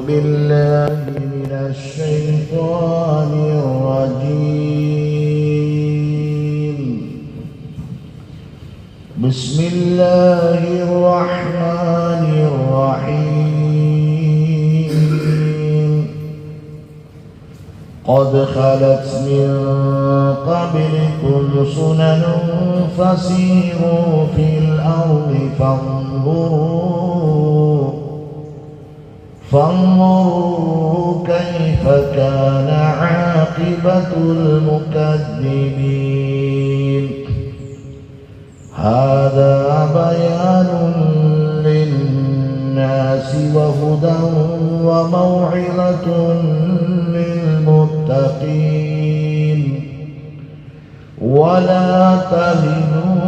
بالله من الشيطان الرجيم. بسم الله الرحمن الرحيم. قد خلت من قبلكم سنن فسيروا في الأرض فانظروا فانظروا كيف كان عاقبة المكذبين. هذا بيان للناس وهدى وموعظة للمتقين. ولا تهنوا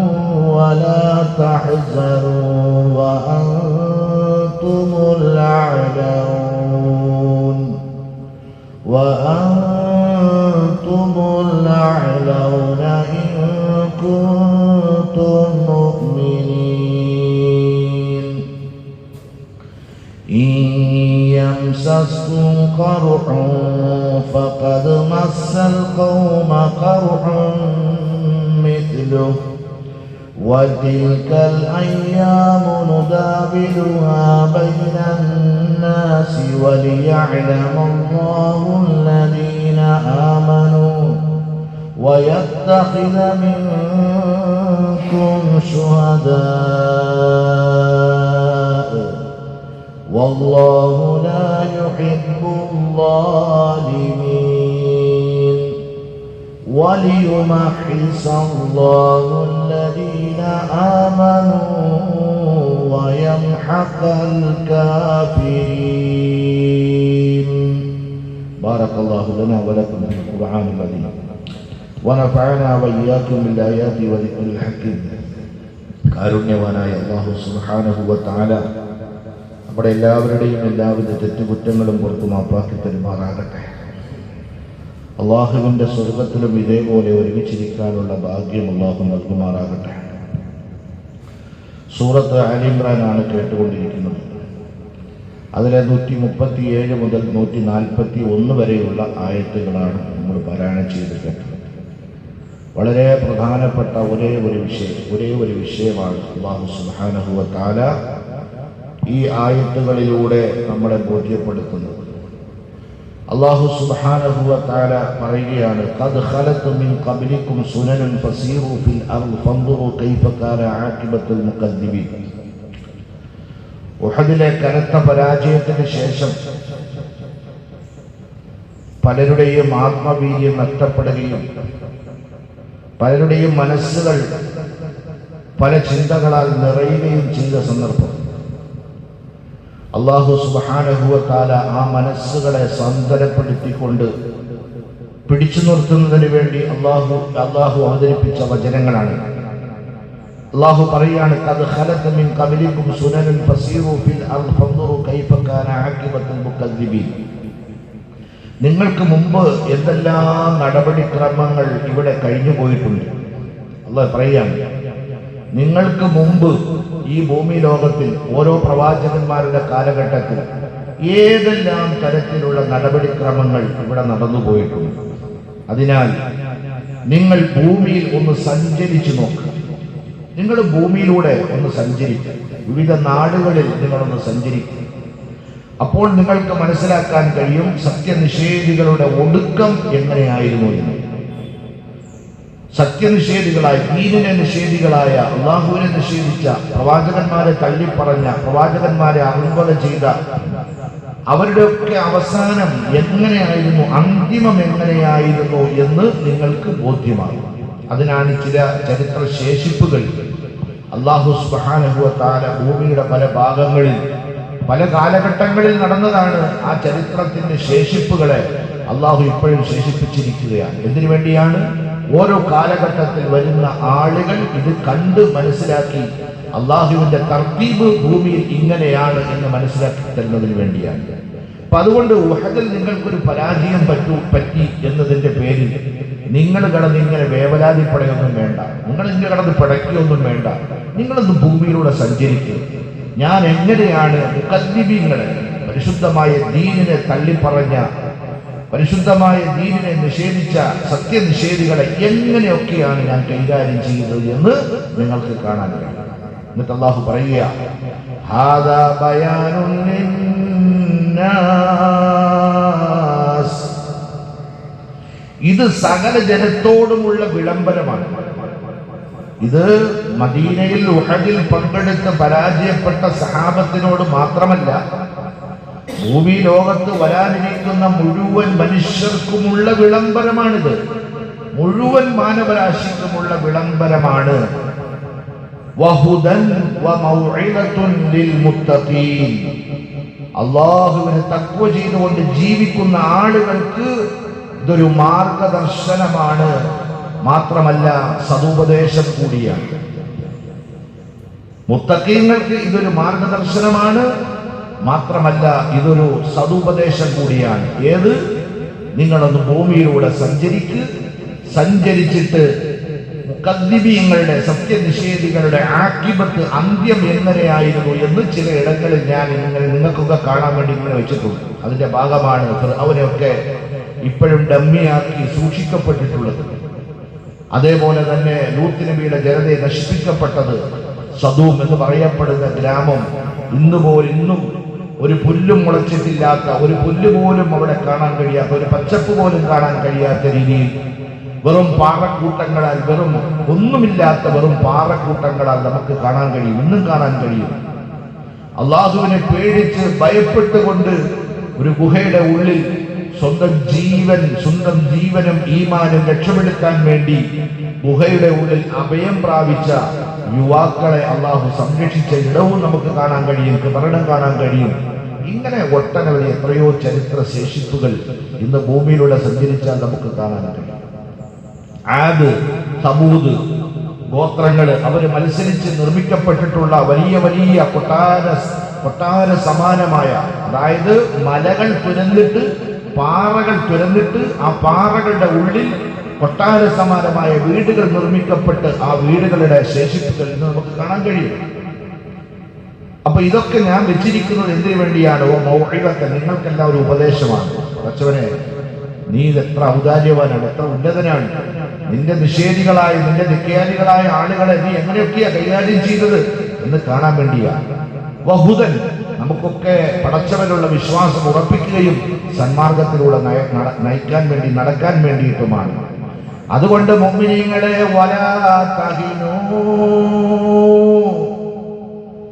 ولا تحزنوا. وأنتم الأعلون إن كنتم مؤمنين. إن يمسسكم قرح فقد مس القوم قرح مثله. وتلك الأيام ندابلها بين الناس وليعلم الله الذين آمنوا ويتخذ منكم شهداء. والله لا يحب الظالمين. وليمحص الله الذين آمنوا ويمحق الكافرين بارك الله لنا ولكم في القرآن العظيم ونفعنا وإياكم بالآيات وذكر الحكيم കാരുണ്യവാനായ അള്ളാഹു സുബാനഹുവത്താല നമ്മുടെ എല്ലാവരുടെയും എല്ലാവിധ തെറ്റുകുറ്റങ്ങളും പുറത്തു മാപ്പാക്കി തരുമാറാകട്ടെ അള്ളാഹുവിന്റെ സ്വർഗത്തിലും ഇതേപോലെ ഒരുമിച്ചിരിക്കാനുള്ള ഭാഗ്യം അള്ളാഹു നൽകുമാറാകട്ടെ. സൂറത്ത് അലിമ്രാനാണ് കേട്ടുകൊണ്ടിരിക്കുന്നത്. അതിലെ നൂറ്റി മുപ്പത്തി ഏഴ് മുതൽ നൂറ്റി നാൽപ്പത്തി ഒന്ന് വരെയുള്ള ആയത്തുകളാണ് നമ്മൾ പാരായണം ചെയ്ത് കേട്ടത്. വളരെ പ്രധാനപ്പെട്ട ഒരേ ഒരു വിഷയം ഒരേ ഒരു വിഷയമാണ് അള്ളാഹു സുബാനഹുവ താല ഈ ആയത്തുകളിലൂടെ നമ്മളെ ബോധ്യപ്പെടുത്തുന്നത്. അള്ളാഹു സുബ്ഹാനഹു തആല പറയുകയാണ് ഖദ് ഖലത്ത് മിൻ ഖബ്ലിക്കും സുനനുൻ ഫസീറു ഫിൽ അർദ് ഫൻദുറു കൈഫ കാന ആഖിബത്തുൽ മുകദ്ദിബീൻ ഉഹദിലെ കനത്ത പരാജയത്തിന് ശേഷം പലരുടെയും ആത്മവീര്യം നഷ്ടപ്പെടുകയും പലരുടെയും മനസ്സുകൾ പല ചിന്തകളാൽ നിറയുകയും ചെയ്ത സന്ദർഭം. അള്ളാഹു സുബാനഹുവത്താല ആ മനസ്സുകളെ സന്തരപ്പെടുത്തിക്കൊണ്ട് പിടിച്ചു നിർത്തുന്നതിന് വേണ്ടി അള്ളാഹു അള്ളാഹു അവതരിപ്പിച്ച വചനങ്ങളാണ്. അള്ളാഹു പറയാണ് "ഖദ് ഖലത്ത് മിൻ ഖബലിക്കും സുനനുൻ ഫസീറു ഫിൽ അർദ് ഫൻദുറു കൈഫ കാന ആഖിബത്തുൽ മുകദ്ദിബീൻ നിങ്ങൾക്ക് മുമ്പ് എന്തെല്ലാം നടപടിക്രമങ്ങൾ ഇവിടെ കഴിഞ്ഞു പോയിട്ടുണ്ട് അള്ളാഹ് പറയുകയാണ് നിങ്ങൾക്ക് മുമ്പ് ഈ ഭൂമി ലോകത്തിൽ ഓരോ പ്രവാചകന്മാരുടെ കാലഘട്ടത്തിൽ ഏതെല്ലാം തരത്തിലുള്ള നടപടിക്രമങ്ങൾ ഇവിടെ നടന്നു പോയിട്ടുണ്ട് അതിനാൽ നിങ്ങൾ ഭൂമിയിൽ ഒന്ന് സഞ്ചരിച്ചു നോക്കുക. നിങ്ങൾ ഭൂമിയിലൂടെ ഒന്ന് സഞ്ചരിക്കുക. വിവിധ നാടുകളിൽ നിങ്ങളൊന്ന് സഞ്ചരിക്കുക. അപ്പോൾ നിങ്ങൾക്ക് മനസ്സിലാക്കാൻ കഴിയും സത്യനിഷേധികളുടെ ഒടുക്കം എങ്ങനെയായിരുന്നു എന്ന്. സത്യനിഷേധികളായ ദീനിനെ നിഷേധികളായ അള്ളാഹുവിനെ നിഷേധിച്ച പ്രവാചകന്മാരെ തള്ളിപ്പറഞ്ഞ പ്രവാചകന്മാരെ അറുകൊല ചെയ്ത അവരുടെയൊക്കെ അവസാനം എങ്ങനെയായിരുന്നു അന്തിമം എങ്ങനെയായിരുന്നു എന്ന് നിങ്ങൾക്ക് ബോധ്യമാകും. അതിനാണ് ചില ചരിത്ര ശേഷിപ്പുകൾ. അള്ളാഹു സുബാനുഭവത്താല താല ഭൂമിയുടെ പല ഭാഗങ്ങളിൽ പല കാലഘട്ടങ്ങളിൽ നടന്നതാണ് ആ ചരിത്രത്തിന്റെ ശേഷിപ്പുകളെ അള്ളാഹു ഇപ്പോഴും ശേഷിപ്പിച്ചിരിക്കുകയാണ്. എന്തിനു വേണ്ടിയാണ്? ഓരോ കാലഘട്ടത്തിൽ വരുന്ന ആളുകൾ ഇത് കണ്ട് മനസ്സിലാക്കി അള്ളാഹുവിന്റെ തർക്കീബ് ഭൂമിയിൽ ഇങ്ങനെയാണ് എന്ന് മനസ്സിലാക്കി തരുന്നതിന് വേണ്ടിയാണ്. അപ്പൊ അതുകൊണ്ട് ഉഹദിൽ നിങ്ങൾക്കൊരു പരാജയം പറ്റൂ പറ്റി എന്നതിന്റെ പേരിൽ നിങ്ങൾ കടന്ന് ഇങ്ങനെ വേവലാതിപ്പടയൊന്നും വേണ്ട നിങ്ങൾ ഇങ്ങനെ കടന്ന് പിടയ്ക്കൊന്നും വേണ്ട നിങ്ങളൊന്ന് ഭൂമിയിലൂടെ സഞ്ചരിക്കുക ഞാൻ എങ്ങനെയാണ് മുക്കദ്ദിബീങ്ങളെ പരിശുദ്ധമായ ദീനിനെ തള്ളിപ്പറഞ്ഞ പരിശുദ്ധമായ ദീനിനെ നിഷേധിച്ച സത്യനിഷേധികളെ എങ്ങനെയൊക്കെയാണ് ഞാൻ കൈകാര്യം ചെയ്തത് എന്ന് നിങ്ങൾക്ക് കാണാൻ കഴിയും. എന്നിട്ട് അള്ളാഹു പറയുക "ഹാദാ ബയാനുൻ ഇത് സകല ജനത്തോടുമുള്ള വിളംബരമാണ്. ഇത് മദീനയിൽ ഉഹദിൽ പങ്കെടുത്ത് പരാജയപ്പെട്ട സഹാബത്തിനോട് മാത്രമല്ല ഭൂമി ലോകത്ത് വരാനിരിക്കുന്ന മുഴുവൻ മനുഷ്യർക്കുമുള്ള വിളംബരമാണിത്. മുഴുവൻ മാനവരാശിക്കുമുള്ള വിളംബരമാണ്. അള്ളാഹുവിനെ തക്വ ചെയ്തുകൊണ്ട് ജീവിക്കുന്ന ആളുകൾക്ക് ഇതൊരു മാർഗദർശനമാണ്. മാത്രമല്ല സതുപദേശം കൂടിയാണ്. മുത്തക്കീങ്ങൾക്ക് ഇതൊരു മാർഗദർശനമാണ്. മാത്രമല്ല ഇതൊരു സതുപദേശം കൂടിയാണ്. ഏത്? നിങ്ങളൊന്ന് ഭൂമിയിലൂടെ സഞ്ചരിക്ക്. സഞ്ചരിച്ചിട്ട് മുക്കദ്ദിബീങ്ങളുടെ സത്യനിഷേധികളുടെ ആക്കിപത്ത് അന്ത്യം എങ്ങനെയായിരുന്നു എന്ന് ചില ഇടങ്ങളിൽ ഞാൻ ഇങ്ങനെ നിങ്ങൾക്കൊക്കെ കാണാൻ വേണ്ടി ഇങ്ങനെ വെച്ചിട്ടുണ്ട്. അതിന്റെ ഭാഗമാണ് അവനെയൊക്കെ ഇപ്പോഴും ഡമ്മിയാക്കി സൂക്ഷിക്കപ്പെട്ടിട്ടുള്ളത്. അതേപോലെ തന്നെ ലൂത്ത് നബിയുടെ ജനതയെ നശിപ്പിക്കപ്പെട്ടത് സദൂം എന്ന് പറയപ്പെടുന്ന ഗ്രാമം ഇന്ന് ഇന്നും ഒരു പുല്ലും മുളച്ചിട്ടില്ലാത്ത ഒരു പുല്ല് പോലും അവിടെ കാണാൻ കഴിയാത്ത ഒരു പച്ചപ്പ് പോലും കാണാൻ കഴിയാത്ത രീതിയിൽ വെറും പാറക്കൂട്ടങ്ങളാൽ വെറും ഒന്നുമില്ലാത്ത വെറും പാറക്കൂട്ടങ്ങളാൽ നമുക്ക് കാണാൻ കഴിയും ഇന്നും കാണാൻ കഴിയും. അള്ളാഹുവിനെ പേടിച്ച് ഭയപ്പെട്ടുകൊണ്ട് ഒരു ഗുഹയുടെ ഉള്ളിൽ സ്വന്തം ജീവൻ സ്വന്തം ജീവനും ഈമാനും രക്ഷപ്പെടുത്താൻ വേണ്ടി ഗുഹയുടെ ഉള്ളിൽ അഭയം പ്രാപിച്ച യുവാക്കളെ അള്ളാഹു സംരക്ഷിച്ച ഇടവും നമുക്ക് കാണാൻ കഴിയും മരണം കാണാൻ കഴിയും. ഇങ്ങനെ ഒട്ടനവധി എത്രയോ ചരിത്ര ശേഷിപ്പുകൾ ഇന്ന് ഭൂമിയിലൂടെ സഞ്ചരിച്ചാൽ നമുക്ക് കാണാൻ കഴിയും. ആദ് സമൂത് ഗോത്രങ്ങൾ അവർ മത്സരിച്ച് നിർമ്മിക്കപ്പെട്ടിട്ടുള്ള വലിയ വലിയ കൊട്ടാര കൊട്ടാര സമാനമായ അതായത് മലകൾ തുരന്നിട്ട് പാറകൾ തുരന്നിട്ട് ആ പാറകളുടെ ഉള്ളിൽ കൊട്ടാര സമാനമായ വീടുകൾ നിർമ്മിക്കപ്പെട്ട് ആ വീടുകളുടെ ശേഷിപ്പുകൾ ഇന്ന് നമുക്ക് കാണാൻ കഴിയും. അപ്പൊ ഇതൊക്കെ ഞാൻ വെച്ചിരിക്കുന്നത് എന്തിനു വേണ്ടിയാണ്? ഓ മൗഹികത്തെ നിങ്ങൾക്കെല്ലാം ഒരു ഉപദേശമാണ്. കുറച്ചവനെ നീ എത്ര ഔദാര്യവാനാണ് എത്ര ഉന്നതനാണ്. നിന്റെ നിഷേധികളായ നിന്റെ നിത്യാനികളായ ആളുകളെ നീ എങ്ങനെയൊക്കെയാ കൈകാര്യം ചെയ്തത് എന്ന് കാണാൻ വേണ്ടിയാണ്. വഹുദൻ നമുക്കൊക്കെ പടച്ചവനുള്ള വിശ്വാസം ഉറപ്പിക്കുകയും സന്മാർഗത്തിലൂടെ നയ- നട- നയിക്കാൻ വേണ്ടി നടക്കാൻ വേണ്ടിയിട്ടുമാണ് അതുകൊണ്ട് മുമ്മിനീങ്ങളെ വലാ തഹിനൂ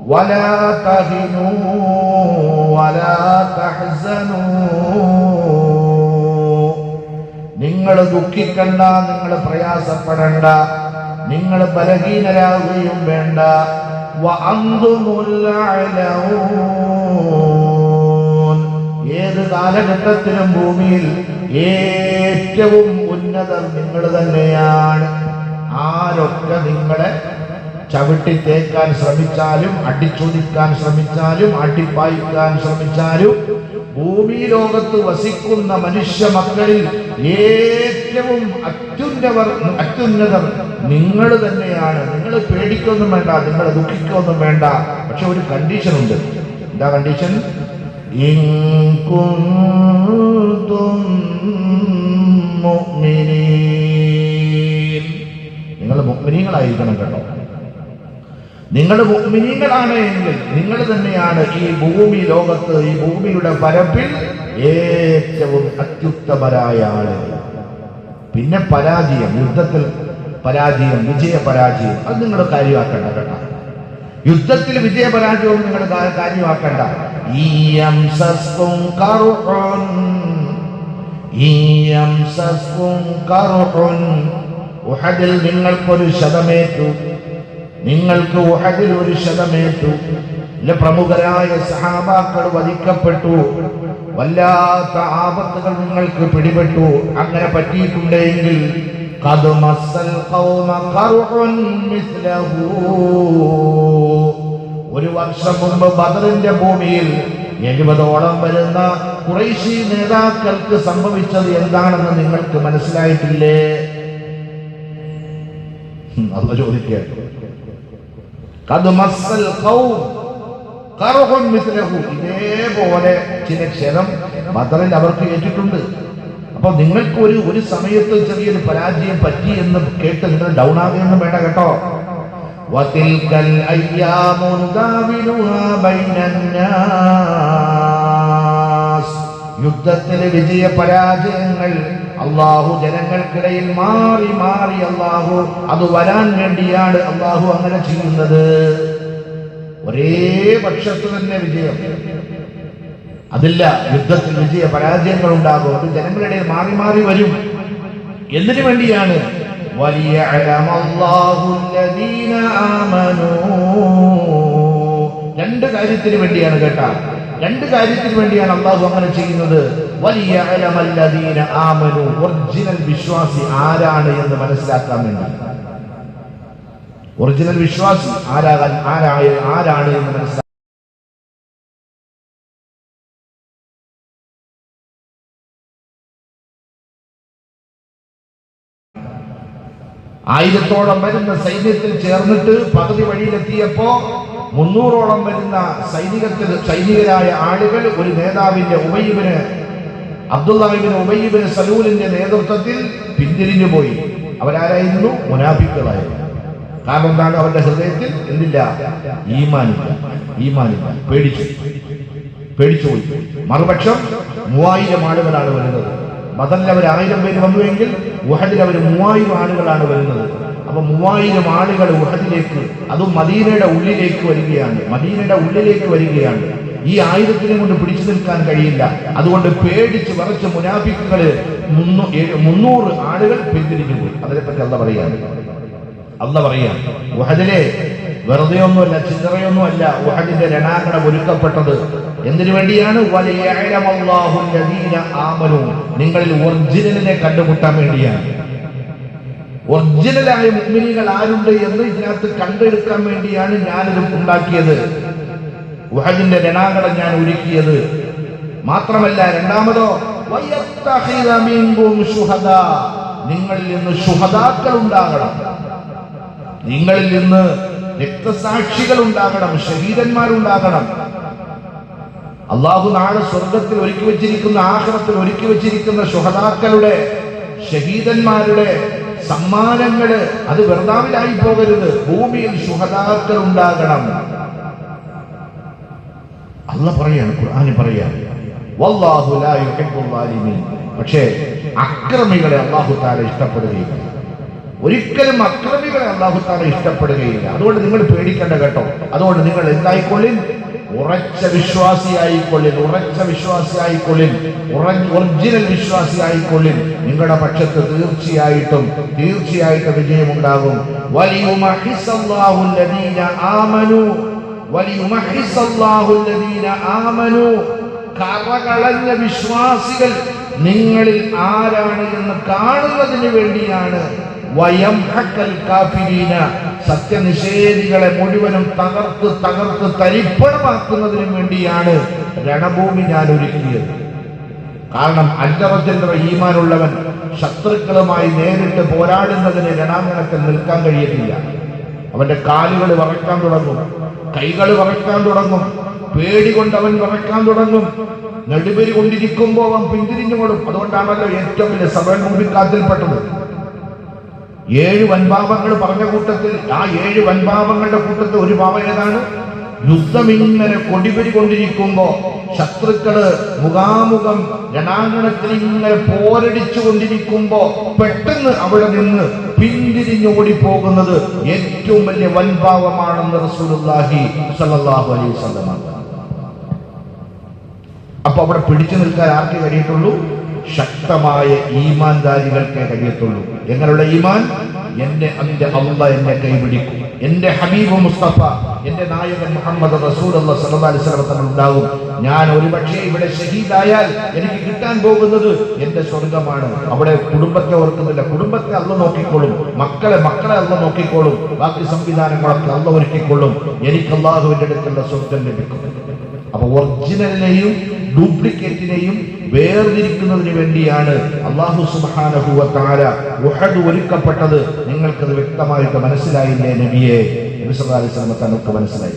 ولا تهنوا ولا تحزنوا നിങ്ങൾ ദുഃഖിക്കണ്ട നിങ്ങൾ പ്രയാസപ്പെടണ്ട നിങ്ങൾ ബലഹീനരാകുകയും വേണ്ട വഅന്തുമുൽ അഅലഊൻ. ഏത് കാലഘട്ടത്തിലും ഭൂമിയിൽ ഏറ്റവും ഉന്നതർ നിങ്ങൾ തന്നെയാണ്. ആരൊക്കെ നിങ്ങളെ ചവിട്ടി തേക്കാൻ ശ്രമിച്ചാലും അടിച്ചൊതിക്കാൻ ശ്രമിച്ചാലും അടിപ്പായിക്കാൻ ശ്രമിച്ചാലും ഭൂമി ലോകത്ത് വസിക്കുന്ന മനുഷ്യ മക്കളിൽ ഏറ്റവും അത്യുന്നവർ അത്യുന്നതർ നിങ്ങൾ തന്നെയാണ്. നിങ്ങൾ പേടിക്കൊന്നും വേണ്ട നിങ്ങൾ ദുഃഖിക്കൊന്നും വേണ്ട. പക്ഷെ ഒരു കണ്ടീഷൻ? ഉണ്ട് എന്താ കണ്ടീഷൻ നിങ്ങൾ മുഗ്മിനീങ്ങളായിരിക്കണം കേട്ടോ. നിങ്ങൾ മിനിങ്ങളാണ് എങ്കിൽ നിങ്ങൾ തന്നെയാണ് ഈ ഭൂമി ലോകത്ത് ഈ ഭൂമിയുടെ പരപ്പിൽ ഏറ്റവും അത്യുത്തമരായ ആളുകൾ. പിന്നെ പരാജയം യുദ്ധത്തിൽ പരാജയം വിജയ പരാജയം അത് നിങ്ങൾ കാര്യമാക്കണ്ട കേട്ടോ. യുദ്ധത്തിൽ വിജയ പരാജയവും നിങ്ങൾ കാര്യമാക്കണ്ട. ഉഹദിൽ നിങ്ങൾക്കൊരു ശതമേറ്റു. നിങ്ങൾക്ക് ഉഹദിൽ ഒരു ശതമേറ്റു. ചില പ്രമുഖരായ സഹാബാക്കൾ വധിക്കപ്പെട്ടു. വല്ലാത്ത ആപത്തുകൾ നിങ്ങൾക്ക് പിടിപെട്ടു. അങ്ങനെ പറ്റിയിട്ടുണ്ടെങ്കിൽ ഒരു വർഷം മുമ്പ് ബദറിന്റെ ഭൂമിയിൽ എഴുപതോളം വരുന്ന കുറേശി നേതാക്കൾക്ക് സംഭവിച്ചത് എന്താണെന്ന് നിങ്ങൾക്ക് മനസ്സിലായിട്ടില്ലേ? അത് ചോദിക്കുക ഇതേപോലെ ചില ക്ഷണം ബദറിൽ അവർക്ക് ഏറ്റിട്ടുണ്ട്. അപ്പൊ നിങ്ങൾക്ക് ഒരു ഒരു സമയത്ത് ചെറിയൊരു പരാജയം പറ്റി എന്ന് കേട്ട് നിങ്ങൾ ഡൗൺ ആകുകയൊന്നും വേണ്ട കേട്ടോ. യുദ്ധത്തിലെ വിജയ പരാജയങ്ങൾ അള്ളാഹു ജനങ്ങൾക്കിടയിൽ മാറി മാറി അള്ളാഹു അത് വരാൻ വേണ്ടിയാണ് അള്ളാഹു അങ്ങനെ ചെയ്യുന്നത്. ഒരേ പക്ഷത്ത് തന്നെ വിജയം. അതില്ല യുദ്ധത്തിൽ വിജയ പരാജയങ്ങൾ ഉണ്ടാകും അത് ജനങ്ങളുടെ മാറി മാറി വരും. എന്തിനു വേണ്ടിയാണ്? വലിയ രണ്ട് കാര്യത്തിന് വേണ്ടിയാണ് കേട്ടാ. രണ്ട് കാര്യത്തിന് വേണ്ടിയാണ് അള്ളാഹു അങ്ങനെ ചെയ്യുന്നത്. വലിയ ആമനു ഒറിജിനൽ വിശ്വാസി ആരാണ് എന്ന് മനസ്സിലാക്കാൻ വേണ്ടി. ഒറിജിനൽ വിശ്വാസി ആരാകാൻ ആരായ ആരാണ് എന്ന് മനസ്സിലാക്കാൻ ആയിരത്തോളം വരുന്ന സൈന്യത്തിൽ ചേർന്നിട്ട് പകുതി വഴിയിലെത്തിയപ്പോ മുന്നൂറോളം വരുന്ന സൈനികത്തിൽ സൈനികരായ ആളുകൾ ഒരു നേതാവിന്റെ ഉബയ്യബിന് അബ്ദുല്ലാഹിബിന് ഉബയ്യബിന് സലൂലിന്റെ നേതൃത്വത്തിൽ പിന്തിരിഞ്ഞു പോയി. അവരാരായിരുന്നു? മുനാഫിക്കുകളായിരുന്നു. കാരണം എന്താണ് അവരുടെ ഹൃദയത്തിൽ? എന്തില്ല? ഈമാനില്ല. ഈമാനില്ല. പേടിച്ചു. പേടിച്ചു പോയി. മറുപക്ഷം മൂവായിരം ആളുകളാണ് വരുന്നത്. മതലിൽ അവർ ആയിരം പേര് വന്നുവെങ്കിൽ ഉഹദിൽ അവർ മൂവായിരം ആളുകളാണ് വരുന്നത്. അപ്പൊ മൂവായിരം ആളുകൾ ഉഹദിലേക്ക് അതും മദീനയുടെ ഉള്ളിലേക്ക് വരികയാണ്. മദീനയുടെ ഉള്ളിലേക്ക് വരികയാണ്. ഈ ആയിരത്തിനെ കൊണ്ട് പിടിച്ചു നിൽക്കാൻ കഴിയില്ല. അതുകൊണ്ട് പേടിച്ച് വറച്ച് മുനാഫിക്കുകൾ മുന്നൂ- മുന്നൂറ് ആളുകൾ പിന്തിരിഞ്ഞു പോയി. അതിനെപ്പറ്റി അല്ല പറയാണ്. അല്ല പറയാം ഉഹദിലെ വെറുതെ ഒന്നുമല്ല ചില്ലറയൊന്നുമല്ല ഉഹദിന്റെ രണാകണം ഒരുക്കപ്പെട്ടത്. എന്തിനു വേണ്ടിയാണ്? നിങ്ങളിൽ ഒറിജിനലിനെ കണ്ടുമുട്ടാൻ വേണ്ടിയാണ്. ഒറിജിനലായ മുഗ്മിനികൾ ആരുണ്ട് എന്ന് ഇതിനകത്ത് കണ്ടെടുക്കാൻ വേണ്ടിയാണ് ഞാനിത് ഉണ്ടാക്കിയത്. വഹജിന്റെ രണാകണം ഞാൻ ഒരുക്കിയത്. മാത്രമല്ല രണ്ടാമതോ നിങ്ങളിൽ നിന്ന് ശുഹദാക്കൾ ഉണ്ടാകണം. നിങ്ങളിൽ നിന്ന് രക്തസാക്ഷികൾ ഉണ്ടാകണം ശരീരന്മാരുണ്ടാകണം അള്ളാഹു നാളെ സ്വർഗത്തിൽ ഒരുക്കി വെച്ചിരിക്കുന്ന ആഹ്റത്തിൽ ഒരുക്കി വെച്ചിരിക്കുന്ന ശുഹദാക്കളുടെ ഷഹീദന്മാരുടെ സമ്മാനങ്ങൾ അത് വെറുതാവിലായി പോകരുത്. ഭൂമിയിൽ സുഹതാക്കൾ ഉണ്ടാകണം. അല്ല പറയാണ് ഖുർആാനി പറയാ പക്ഷേ അക്രമികളെ അള്ളാഹു താല ഇഷ്ടപ്പെടുകയില്ല. ഒരിക്കലും അക്രമികളെ അള്ളാഹു താല ഇഷ്ടപ്പെടുകയില്ല. അതുകൊണ്ട് നിങ്ങൾ പേടിക്കേണ്ട കേട്ടോ. അതുകൊണ്ട് നിങ്ങൾ എന്തായിക്കൊള്ളിൻ ഉറച്ച വിശ്വാസിയായിക്കൊള്ളിൻ ഉറച്ച വിശ്വാസിയായിക്കൊള്ളിൻ ഒറിജിനൽ വിശ്വാസിയായിക്കൊള്ളിൻ. നിങ്ങളുടെ പക്ഷത്ത് തീർച്ചയായിട്ടും തീർച്ചയായിട്ടും വിജയമുണ്ടാകും. കറകളഞ്ഞ വിശ്വാസികൾ നിങ്ങളിൽ ആരാണ് എന്ന് കാണുന്നതിന് വേണ്ടിയാണ്. സത്യനിഷേധികളെ മുഴുവനും തകർത്ത് തകർത്ത് തരിപ്പണമാക്കുന്നതിനു വേണ്ടിയാണ് രണഭൂമി ഞാൻ ഒരുക്കിയത് കാരണം അല്ലറച്ചെன்ற ഈമാനുള്ളവൻ ശത്രുക്കളുമായി നേരിട്ട് പോരാടുന്നതിന് രണാങ്കണത്തിൽ നിൽക്കാൻ കഴിയത്തില്ല. അവന്റെ കാലുകൾ വറക്കാൻ തുടങ്ങും കൈകൾ വറക്കാൻ തുടങ്ങും പേടി കൊണ്ട് അവൻ വറക്കാൻ തുടങ്ങും. നെടുപേരി കൊണ്ടിരിക്കുമ്പോൾ അവൻ പിന്തിരിഞ്ഞു കൊടുക്കും അതുകൊണ്ടാണല്ലോ ഏറ്റവും വലിയ സമയം മുമ്പിൽ കാത്തിൽപ്പെട്ടത് ഏഴ് വൻപാപങ്ങൾ പറഞ്ഞ കൂട്ടത്തിൽ ആ ഏഴ് വൻപാപങ്ങളുടെ കൂട്ടത്തിൽ ഒരു പാപം ഏതാണ്? യുദ്ധം ഇങ്ങനെ കൊടിപിടി കൊണ്ടിരിക്കുമ്പോ ശത്രുക്കൾ മുഖാമുഖം രണാങ്കണത്തിൽ ഇങ്ങനെ പോരടിച്ചു കൊണ്ടിരിക്കുമ്പോ പെട്ടെന്ന് അവിടെ നിന്ന് പിന്തിരിഞ്ഞു ഓടിപ്പോകുന്നത് ഏറ്റവും വലിയ വൻഭാവമാണെന്ന് റസൂലുള്ളാഹി സല്ലല്ലാഹു അലൈഹി വസല്ലം അപ്പൊ അവിടെ പിടിച്ചു നിൽക്കാൻ ആർക്കേ കഴിയത്തുള്ളൂ? ശക്തമായ ഈമാൻദാരികൾക്കേ കഴിയത്തുള്ളൂ. എങ്ങനെയുള്ള ഈമാൻ എന്റെ അന്റെ അള്ള എന്നെ കൈപിടിക്കും. എന്റെ ഹബീബ് മുസ്തഫ എന്റെ നായകൻ മുഹമ്മദ് റസൂൽ ഉണ്ടാകും ഞാൻ ഒരുപക്ഷെ ഇവിടെ ഷഹീദായാൽ എനിക്ക് കിട്ടാൻ പോകുന്നത് എന്റെ സ്വർഗമാണ് അവിടെ കുടുംബത്തെ ഓർക്കുന്നില്ല. കുടുംബത്തെ അല്ല നോക്കിക്കോളും. മക്കളെ മക്കളെ അല്ല നോക്കിക്കോളും. ബാക്കി സംവിധാനങ്ങളൊക്കെ അല്ല ഒരുക്കിക്കൊള്ളും. എനിക്ക് അള്ളാഹുവിന്റെ അടുത്തുള്ള സ്വർഗം ലഭിക്കും. അപ്പൊ ഒറിജിനലിനെയും ഡ്യൂപ്ലിക്കേറ്റിനെയും വേർതിരിക്കുന്നതിന് വേണ്ടിയാണ് അള്ളാഹു സുബ്ഹാനഹു വ തആല ഉഹദ് ഒരുക്കപ്പെട്ടത്. നിങ്ങൾക്കത് വ്യക്തമായിട്ട് മനസ്സിലായില്ലേ നബിയെ? നബി സല്ലല്ലാഹു അലൈഹി തങ്ങൾക്ക് മനസ്സിലായി.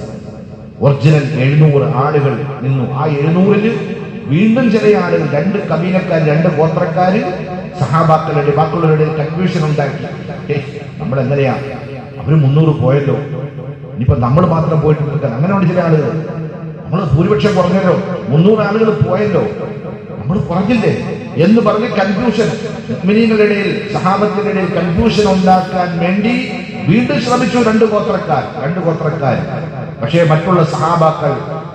ഒറിജിനൽ എഴുന്നൂറ് ആളുകൾ നിന്നു. ആ എഴുന്നൂറിൽ വീണ്ടും ചില ആളുകൾ രണ്ട് കബീലക്കാർ രണ്ട് ഗോത്രക്കാര് സഹാബാക്കളുടെ ബാക്കിയുള്ളവരുടെ കൺഫ്യൂഷൻ ഉണ്ടാക്കി. നമ്മൾ എങ്ങനെയാ? അവർ മുന്നൂറ് പോയല്ലോ. ഇനിയിപ്പോ നമ്മൾ മാത്രം പോയിട്ട് നിൽക്കാൻ അങ്ങനെയുണ്ട് ചില ആളുകൾ. നമ്മൾ ഭൂരിപക്ഷം കുറഞ്ഞല്ലോ. മുന്നൂറ് ആളുകൾ പോയല്ലോ. നമ്മൾ കുറഞ്ഞില്ലേ? എന്ന് പറഞ്ഞ് കൺഫ്യൂഷൻ ഇടയിൽ സഹാബത്തിന്റെ ഇടയിൽ കൺഫ്യൂഷൻ ഉണ്ടാക്കാൻ വേണ്ടി വീണ്ടും ശ്രമിച്ചു രണ്ട് ഗോത്രക്കാർ രണ്ട് ഗോത്രക്കാർ. പക്ഷേ മറ്റുള്ള സഹാബാക്കൾ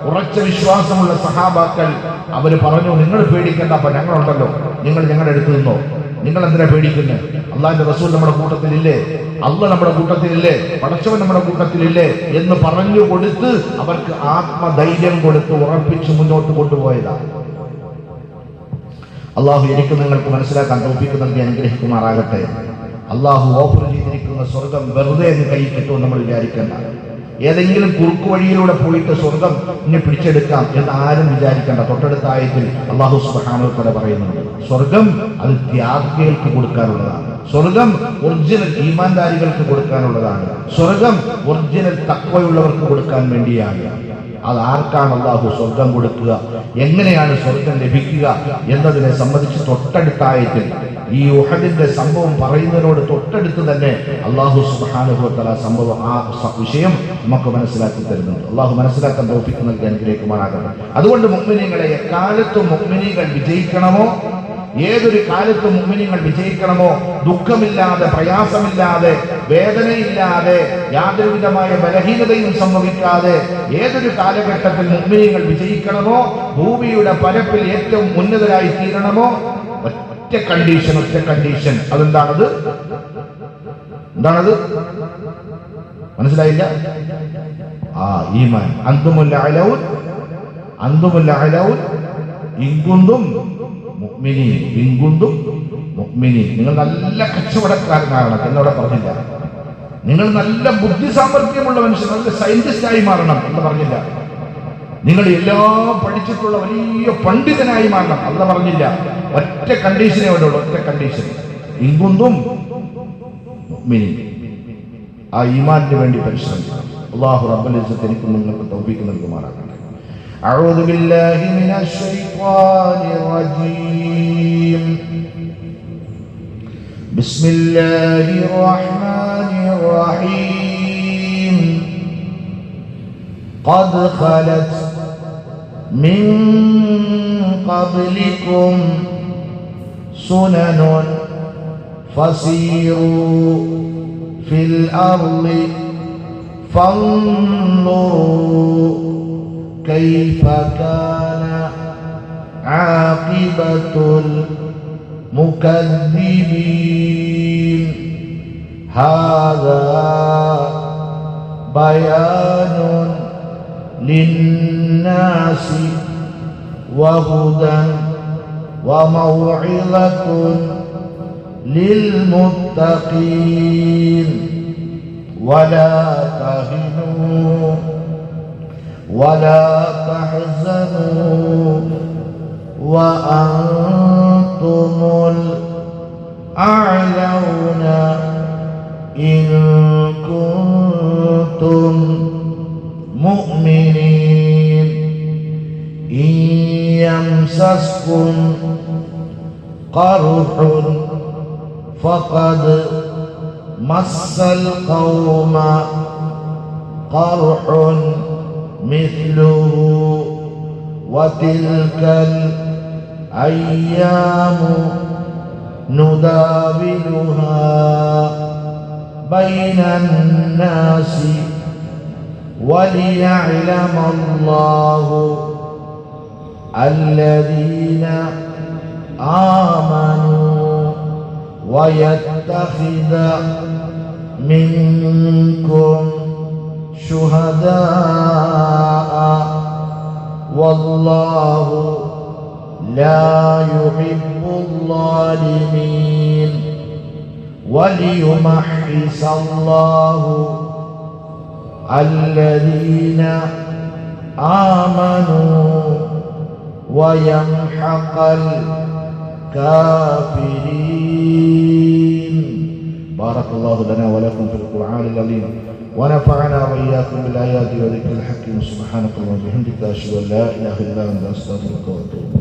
ഉറച്ച വിശ്വാസമുള്ള സഹാബാക്കൾ അവർ പറഞ്ഞു നിങ്ങൾ പേടിക്കേണ്ട അപ്പൊ ഞങ്ങളുണ്ടല്ലോ. നിങ്ങൾ ഞങ്ങളുടെ അടുത്ത് നിന്നോ. നിങ്ങൾ എന്തിനാ പേടിക്കുന്നത് അള്ളാഹിന്റെ റസൂൽ നമ്മുടെ കൂട്ടത്തിലില്ലേ? അള്ള നമ്മുടെ കൂട്ടത്തിലില്ലേ? പടച്ചവൻ നമ്മുടെ കൂട്ടത്തിലില്ലേ? എന്ന് പറഞ്ഞു കൊടുത്ത് അവർക്ക് ആത്മധൈര്യം കൊടുത്ത് ഉറപ്പിച്ച് മുന്നോട്ട് കൊണ്ടുപോയതാണ് അള്ളാഹു എനിക്ക് നിങ്ങൾക്ക് മനസ്സിലാക്കാൻ തോപ്പിക്ക് നൽകി അനുഗ്രഹിക്കുമാറാകട്ടെ. അള്ളാഹു ഓഫർ ചെയ്തിരിക്കുന്ന സ്വർഗം വെറുതെ എന്ന് കൈ കിട്ടുമെന്ന് നമ്മൾ വിചാരിക്കേണ്ട. ഏതെങ്കിലും കുറുക്കു വഴിയിലൂടെ പോയിട്ട് സ്വർഗം ഇനി പിടിച്ചെടുക്കാം എന്ന് ആരും വിചാരിക്കേണ്ട. തൊട്ടടുത്ത ആയത്തിൽ അള്ളാഹു സുബാനോത്തര പറയുന്നുണ്ട്. സ്വർഗം അത് ത്യാഗികൾക്ക് കൊടുക്കാനുള്ളതാണ്. സ്വർഗം ഒറിജിനൽ ഈമാൻദാരികൾക്ക് കൊടുക്കാനുള്ളതാണ്. സ്വർഗം ഒറിജിനൽ തക്വയുള്ളവർക്ക് കൊടുക്കാൻ വേണ്ടിയാണ്. അത് ആർക്കാണ് അള്ളാഹു സ്വർഗം കൊടുക്കുക? എങ്ങനെയാണ് സ്വർഗം ലഭിക്കുക എന്നതിനെ സംബന്ധിച്ച് തൊട്ടടുത്ത ആയത്തിൽ ഈ ഉഹദിന്റെ സംഭവം പറയുന്നതിനോട് തൊട്ടടുത്ത് തന്നെ അള്ളാഹു സുബാനുഭവത്തല സംഭവം ആ വിഷയം നമുക്ക് മനസ്സിലാക്കി തരുന്നുണ്ട്. അള്ളാഹു മനസ്സിലാക്കാൻ തോപ്പിക്ക് നൽകി അനുഗ്രഹിക്കുമാറാകണം അതുകൊണ്ട് മുഗ്മിനികളെ എക്കാലത്തും മുഗ്മിനികൾ വിജയിക്കണമോ? ഏതൊരു കാലത്തും മുമ്മിനിങ്ങൾ വിജയിക്കണമോ? ദുഃഖമില്ലാതെ പ്രയാസമില്ലാതെ വേദനയില്ലാതെ യാതൊരുവിധമായ ബലഹീനതയും സംഭവിക്കാതെ ഏതൊരു കാലഘട്ടത്തിൽ മുമ്മിനിങ്ങൾ വിജയിക്കണമോ? ഭൂമിയുടെ പരപ്പിൽ ഏറ്റവും ഉന്നതരായി തീരണമോ ഒറ്റ കണ്ടീഷൻ ഒറ്റ കണ്ടീഷൻ അതെന്താണത്? എന്താണത്? മനസ്സിലായില്ല? ആ ഈമാൻ. അന്തുമുല്ല അലൗൻ അന്തുമുല്ല ഇങ്കുന്തും മുഅ്മിനീൻ ഇങ്കുന്തും മുക്മിനി നിങ്ങൾ നല്ല കച്ചവടക്കാരനാകണം എന്നവിടെ പറഞ്ഞില്ല. നിങ്ങൾ നല്ല ബുദ്ധി സാമർഥ്യമുള്ള മനുഷ്യൻ നല്ല സയന്റിസ്റ്റ് ആയി മാറണം എന്ന് പറഞ്ഞില്ല. നിങ്ങൾ എല്ലാം പഠിച്ചിട്ടുള്ള വലിയ പണ്ഡിതനായി മാറണം അല്ല പറഞ്ഞില്ല ഒറ്റ കണ്ടീഷനേ അവിടെ ഉള്ളൂ ഒറ്റ കണ്ടീഷൻ ഇങ്കുന്തും മുഅ്മിനീൻ ആ ഈമാനിന് വേണ്ടി പരിശ്രമിക്കണം അള്ളാഹു റബ്ബുൽ ഇസ്സത്ത് എനിക്കും നിങ്ങൾക്ക് തൗഫീഖ് നൽകുമാറാകട്ടെ أعوذ بالله من الشيطان الرجيم بسم الله الرحمن الرحيم قد خلت من قبلكم سنن فسيروا في الأرض فانظروا كيف كان عاقبة المكذبين. هذا بيان للناس وهدى وموعظة للمتقين. ولا تهنوا ولا تحزنوا وأنتم الأعلون إن كنتم مؤمنين إن يمسسكم قرح فقد مس القوم قرح مثله وتلك الأيام نداولها بين الناس وليعلم الله الذين آمنوا ويتخذ منكم شهداء والله لا يحب الظالمين وليمحص الله الذين آمنوا ويمحق الكافرين. بارك الله لنا ولكم في القرآن العظيم ونفعنا وإياكم بالآيات وذكر الحكيم. سبحانك اللهم وبحمدك أشهد أن لا إله إلا أنت أستغفرك وأتوب